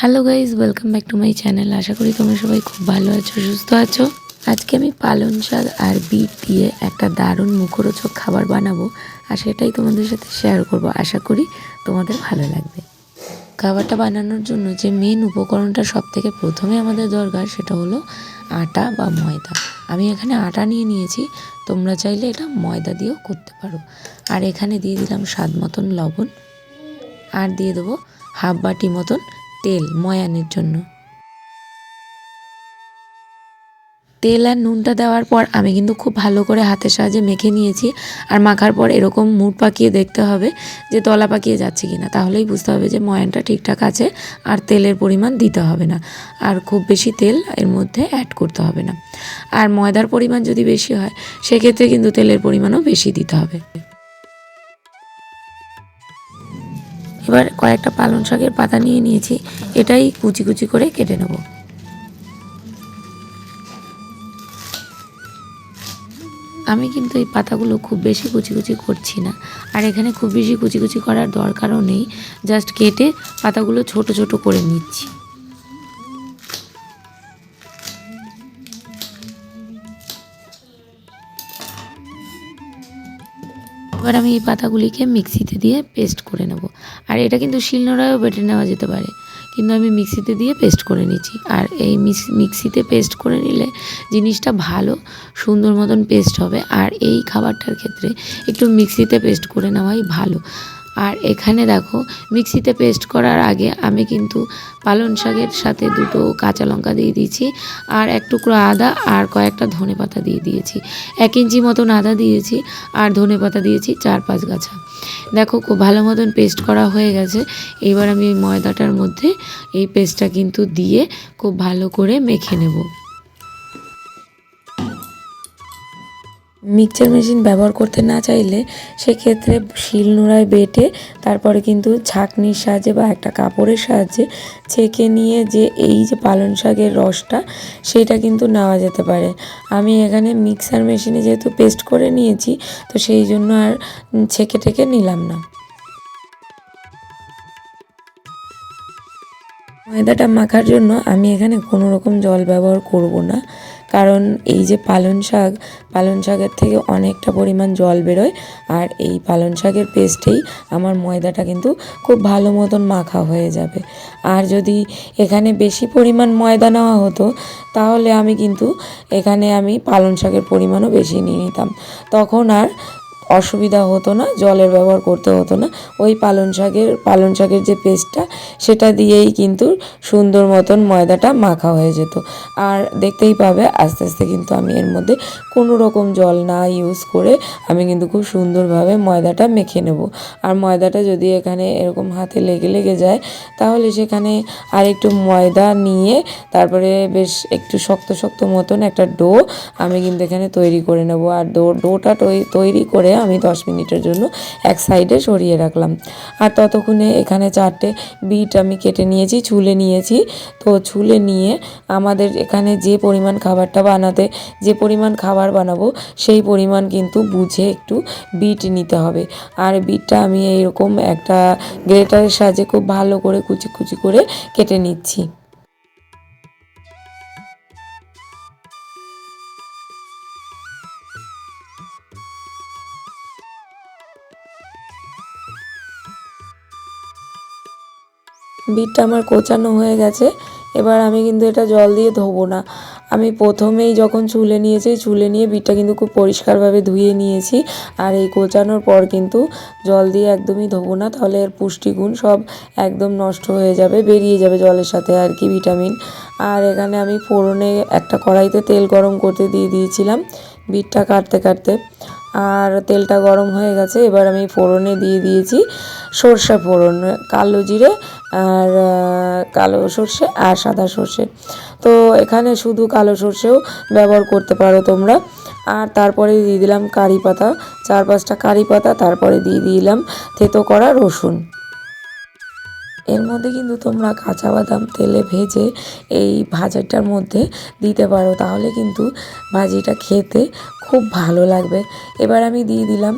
Hello guys welcome back to my channel আশা করি তোমরা সবাই খুব ভালো আছো, সুস্থ আছো। আজকে আমি পালং শাক আর বিট দিয়ে একটা দারুণ মুখরোচক খাবার বানাবো আর সেটাই তোমাদের সাথে শেয়ার করব। আশা করি তোমাদের ভালো লাগবে। খাবারটা বানানোর জন্য যে মেন উপকরণটা সব থেকে প্রথমে আমাদের দরকার সেটা হলো আটা বা ময়দা। আমি এখানে আটা নিয়ে নিয়েছি, তোমরা চাইলে এটা ময়দা দিয়েও করতে পারো। আর এখানে দিয়ে দিলাম স্বাদ মতন লবণ। আর দিয়ে দেবো হাফ বাটি মতন তেল ময়ানের জন্য। তেল আর নুনটা দেওয়ার পর আমি কিন্তু খুব ভালো করে হাতের সাহায্যে মেখে নিয়েছি। আর মাখার পর এরকম মুড় পাকিয়ে দেখতে হবে যে তলা পাকিয়ে যাচ্ছে কিনা। তাহলেই বুঝতে হবে যে ময়ানটা ঠিকঠাক আছে আর তেলের পরিমাণ দিতে হবে না। আর খুব বেশি তেল এর মধ্যে অ্যাড করতে হবে না। আর ময়দার পরিমাণ যদি বেশি হয়, সেক্ষেত্রে কিন্তু তেলের পরিমাণও বেশি দিতে হবে। এবার কয়েকটা পালং শাকের পাতা নিয়ে নিয়েছি, এটাই কুচি কুচি করে কেটে নেব। আমি কিন্তু এই পাতাগুলো খুব বেশি কুচি কুচি করছি না, আর এখানে খুব বেশি কুচি কুচি করার দরকারও নেই, জাস্ট কেটে পাতাগুলো ছোট ছোট করে নিচ্ছি। এবার আমি এই পাতাগুলিকে মিক্সিতে দিয়ে পেস্ট করে নেব। আর এটা কিন্তু শিলনোড়ায়ও বেটে নেওয়া যেতে পারে। কিন্তু আমি মিক্সিতে দিয়ে পেস্ট করে নিচ্ছি আর এই মিক্সিতে পেস্ট করে নিলে জিনিসটা ভালো, সুন্দর মতন পেস্ট হবে। আর এই খাবারটার ক্ষেত্রে একটু মিক্সিতে পেস্ট করে নেওয়াই ভালো। আর এখানে দেখো, মিক্সিতে পেস্ট করার আগে আমি কিন্তু পালং শাকের সাথে দুটো কাঁচা লঙ্কা দিয়ে দিয়েছি আর এক টুকরো আদা আর কয়েকটা ধনে পাতা দিয়ে দিয়েছি। এক ইঞ্চি মতন আদা দিয়েছি আর ধনে পাতা দিয়েছি চার পাঁচ গাছা। দেখো, খুব ভালো মতন পেস্ট করা হয়ে গেছে। এবার আমি ময়দাটার মধ্যে এই পেস্টটা কিন্তু দিয়ে খুব ভালো করে মেখে নেব। মিক্সচার মেশিন ব্যবহার করতে না চাইলে সেক্ষেত্রে শিল নোড়ায় বেটে তারপরে কিন্তু ছাঁকনির সাহায্যে বা একটা কাপড়ের সাহায্যে ছেঁকে নিয়ে যে এই যে পালং শাকের রসটা, সেটা কিন্তু নেওয়া যেতে পারে। আমি এখানে মিক্সার মেশিনে যেহেতু পেস্ট করে নিয়েছি, তো সেই জন্য আর ছেঁকে টেকে নিলাম না। ময়দাটা মাখার জন্য আমি এখানে কোনো রকম জল ব্যবহার করব না। কারণ এই যে পালন শাক পালন শাকের থেকে অনেকটা পরিমাণ জল বেরোয় আর এই পালন শাকের পেস্টেই আমার ময়দাটা কিন্তু খুব ভালো মতন মাখা হয়ে যাবে। আর যদি এখানে বেশি পরিমাণ ময়দা নেওয়া হতো, তাহলে আমি কিন্তু এখানে আমি পালন শাকের পরিমাণও বেশি নিয়ে নিতাম। তখন আর অসুবিধা হতো না, জলের ব্যবহার করতে হতো না। ওই পালং শাকের পালং শাকের যে পেস্টটা, সেটা দিয়েই কিন্তু সুন্দর মতন ময়দাটা মাখা হয়ে যেত। আর দেখতেই পাবে, আস্তে আস্তে কিন্তু আমি এর মধ্যে কোনো রকম জল না ইউজ করে আমি কিন্তু খুব সুন্দরভাবে ময়দাটা মেখে নেব। আর ময়দাটা যদি এখানে এরকম হাতে লেগে লেগে যায়, তাহলে সেখানে আর একটু ময়দা নিয়ে, তারপরে বেশ একটু শক্ত শক্ত মতন একটা ডো আমি কিন্তু এখানে তৈরি করে নেব। আর ডো, ডোটা তৈরি করে আমি দশ মিনিটের জন্য এক সাইডে সরিয়ে রাখলাম। আর ততক্ষণে এখানে চারটে বিট আমি কেটে নিয়েছি, ছুলে নিয়েছি। তো ছুলে নিয়ে আমাদের এখানে যে পরিমাণ খাবারটা বানাতে, যে পরিমাণ খাবার বানাবো, সেই পরিমাণ কিন্তু বুঝে একটু বিট নিতে হবে। আর বিটটা আমি এইরকম একটা গ্রেটারের সাহায্যে খুব ভালো করে কুচি কুচি করে কেটে নিচ্ছি। বিটটা আমার কোচানো হয়ে গেছে। এবার আমি কিন্তু এটা জল দিয়ে ধোবো না। আমি প্রথমেই যখন চুলে নিয়েছি, চুলে নিয়ে বিটটা কিন্তু খুব পরিষ্কারভাবে ধুয়ে নিয়েছি। আর এই কোচানোর পর কিন্তু জল দিয়ে একদমই ধোবো না, তাহলে এর পুষ্টিগুণ সব একদম নষ্ট হয়ে যাবে, বেরিয়ে যাবে জলের সাথে আর কি ভিটামিন। আর এখানে আমি ফোড়নে একটা কড়াইতে তেল গরম করতে দিয়ে দিয়েছিলাম বিটটা কাটতে কাটতে। আর তেলটা গরম হয়ে গেছে, এবার আমি ফোড়নে দিয়ে দিয়েছি সর্ষে ফোড়ন, কালো জিরে আর কালো সর্ষে আর সাদা সর্ষে। তো এখানে শুধু কালো সর্ষেও ব্যবহার করতে পারো তোমরা। আর তারপরে দিয়ে দিলাম কারি পাতা, চার পাঁচটা কারি পাতা, তারপরে দিয়ে দিলাম থেতো করা রসুন। এর মধ্যে কিন্তু তোমরা কাঁচা বাদাম, তেলে ভেজে এই ভাজাটার মধ্যে দিতে পারো। তাহলে কিন্তু ভাজিটা খেতে খুব ভালো লাগবে। এবার আমি দিয়ে দিলাম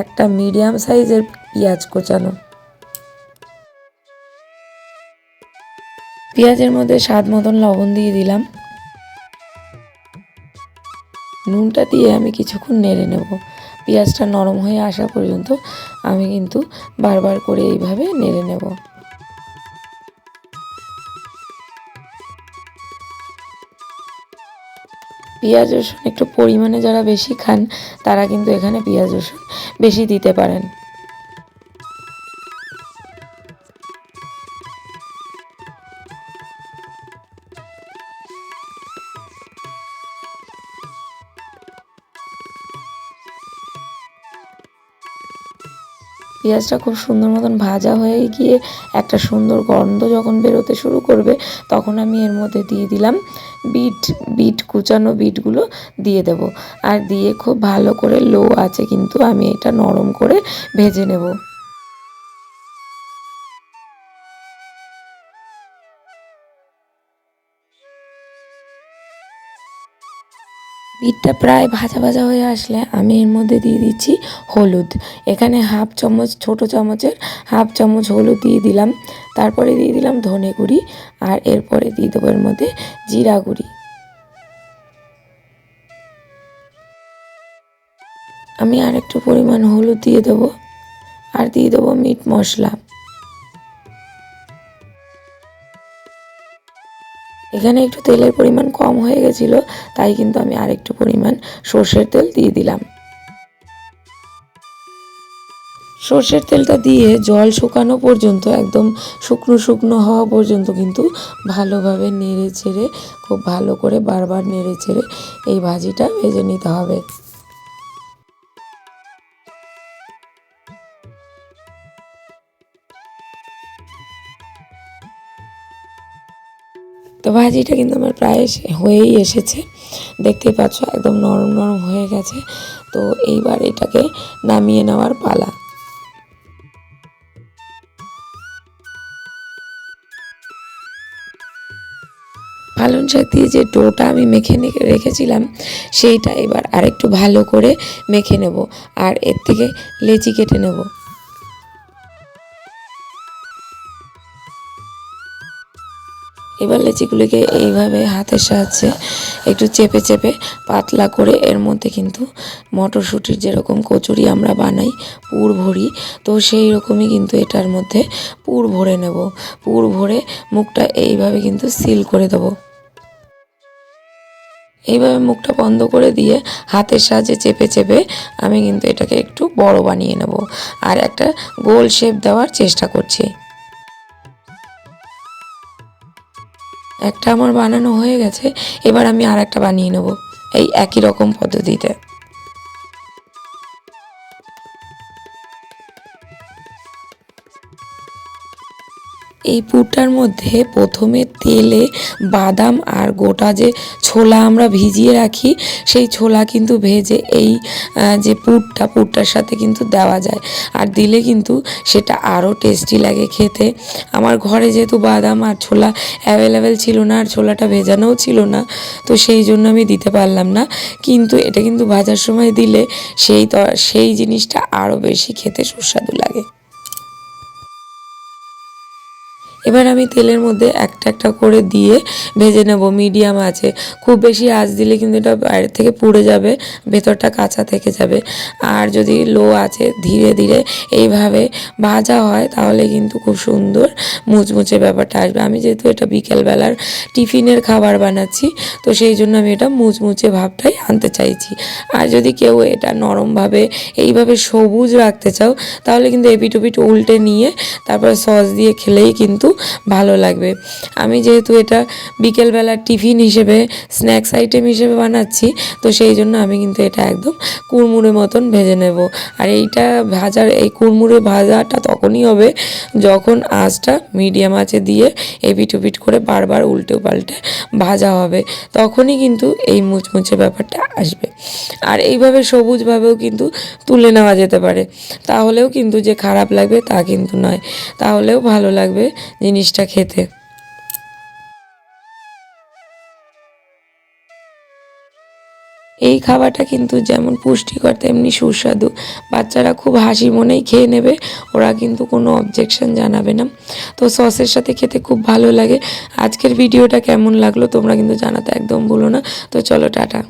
একটা মিডিয়াম সাইজের পেঁয়াজ কোচানো। পেঁয়াজের মধ্যে স্বাদ মতন লবণ দিয়ে দিলাম। নুনটা দিয়ে আমি কিছুক্ষণ নেড়ে নেব। পেঁয়াজটা নরম হয়ে আসা পর্যন্ত আমি কিন্তু বারবার করে এইভাবে নেড়ে নেব। পেঁয়াজ, রসুন একটু পরিমাণে যারা বেশি খান, তারা কিন্তু এখানে পেঁয়াজ, রসুন বেশি দিতে পারেন। পেঁয়াজটা খুব সুন্দর মতন ভাজা হয়ে গিয়ে একটা সুন্দর গন্ধ যখন বেরোতে শুরু করবে, তখন আমি এর মধ্যে দিয়ে দিলাম বিট বিট, কুচানো বিটগুলো দিয়ে দেব। আর দিয়ে খুব ভালো করে লো আছে কিন্তু আমি এটা নরম করে ভেজে নেব। বিটটা প্রায় ভাজা ভাজা হয়ে আসলে আমি এর মধ্যে দিয়ে দিচ্ছি হলুদ। এখানে হাফ চামচ, ছোট চামচের হাফ চামচ হলুদ দিয়ে দিলাম। তারপরে দিয়ে দিলাম ধনে গুঁড়ি আর এরপরে দিয়ে দেবো এর মধ্যে জিরা গুঁড়ি। আমি আর একটু পরিমাণ হলুদ দিয়ে দেবো। আর দিয়ে দেবো মিট মশলা। এখানে একটু তেলের পরিমাণ কম হয়ে গেছিল, তাই কিন্তু আমি আরেকটু পরিমাণ সর্ষের তেল দিয়ে দিলাম। সর্ষের তেলটা দিয়ে জল শুকানো পর্যন্ত, একদম শুকনো শুকনো হওয়া পর্যন্ত কিন্তু ভালোভাবে নেড়ে ছেড়ে, খুব ভালো করে বারবার নেড়ে ছেড়ে এই ভাজিটা ভেজে নিতে হবে। তো ভাজিটা কিন্তু আমার প্রায় হয়েই এসেছে। দেখতেই পাচ্ছ, একদম নরম নরম হয়ে গেছে। তো এইবার এটাকে নামিয়ে নেওয়ার পালা। পালং শাক দিয়ে যে ডোটা আমি মেখে রেখেছিলাম, সেইটা এবার আরেকটু ভালো করে মেখে নেব। আর এর থেকে লেচি কেটে নেব। এবার লেচিগুলিকে এইভাবে হাতের সাহায্যে একটু চেপে চেপে পাতলা করে এর মধ্যে কিন্তু মটরশুঁটির যেরকম কচুরি আমরা বানাই, পুর ভরি, তো সেই রকমই কিন্তু এটার মধ্যে পুর ভরে নেব। পুর ভরে মুখটা এইভাবে কিন্তু সিল করে দেবো। এইভাবে মুখটা বন্ধ করে দিয়ে হাতের সাহায্যে চেপে চেপে আমি কিন্তু এটাকে একটু বড় বানিয়ে নেব। আর একটা গোল শেপ দেওয়ার চেষ্টা করছি। একটা আমার বানানো হয়ে গেছে, এবার আমি আর একটা বানিয়ে নেব। এই একই রকম পদ্ধতিতে। এই পুরটার মধ্যে প্রথমে তেলে বাদাম আর গোটা যে ছোলা আমরা ভিজিয়ে রাখি, সেই ছোলা কিন্তু ভেজে এই যে পুরটা, পুরটার সাথে কিন্তু দেওয়া যায়। আর দিলে কিন্তু সেটা আরও টেস্টি লাগে খেতে। আমার ঘরে যেহেতু বাদাম আর ছোলা অ্যাভেলেবেল ছিল না, আর ছোলাটা ভেজানোও ছিল না, তো সেই জন্য আমি দিতে পারলাম না। কিন্তু এটা কিন্তু ভাজার সময় দিলে সেই সেই জিনিসটা আরও বেশি খেতে সুস্বাদু লাগে। এবার আমি তেলের মধ্যে একটা একটা করে দিয়ে ভেজে নেব, মিডিয়াম আছে। খুব বেশি আঁচ দিলে কিন্তু এটা বাইরে থেকে পুড়ে যাবে, ভেতরটা কাঁচা থেকে যাবে। আর যদি লো আছে, ধীরে ধীরে এইভাবে ভাজা হয়, তাহলে কিন্তু খুব সুন্দর মুচমুচে ব্যাপারটা আসবে। আমি যেহেতু এটা বিকেলবেলার টিফিনের খাবার বানাচ্ছি, তো সেই জন্য আমি এটা মুচমুচে ভাবটাই আনতে চাইছি। আর যদি কেউ এটা নরমভাবে এইভাবে সবুজ রাখতে চাও, তাহলে কিন্তু এপিট উল্টে নিয়ে, তারপর সস দিয়ে খেলেই কিন্তু ভালো লাগবে। আমি যেহেতু এটা বিকেলবেলার টিফিন হিসেবে, স্ন্যাক্স আইটেম হিসেবে বানাচ্ছি, তো সেই জন্য আমি কিন্তু এটা একদম কুড়মুড়ে মতন ভেজে নেব। আর এইটা ভাজার, এই কুড়মুড়ে ভাজাটা তখনই হবে যখন আঁচটা মিডিয়াম আঁচে দিয়ে এপিট ওপিট করে বারবার উল্টে পাল্টে ভাজা হবে। তখনই কিন্তু এই মুচমুচে ব্যাপারটা আসবে। আর এইভাবে সবুজভাবেও কিন্তু তুলে নেওয়া যেতে পারে। তাহলেও কিন্তু যে খারাপ লাগবে তা কিন্তু নয়। তাহলেও ভালো লাগবে জিনিসটা খেতে। এই খাবারটা কিন্তু যেমন পুষ্টিকর, তেমনি সুস্বাদু। বাচ্চারা খুব হাসি মনেই খেয়ে নেবে, ওরা কিন্তু কোনো অবজেকশন জানাবে না। তো সসের সাথে খেতে খুব ভালো লাগে। আজকের ভিডিওটা কেমন লাগল তোমরা কিন্তু জানাতে একদম ভুলো না। তো চলো টাটা।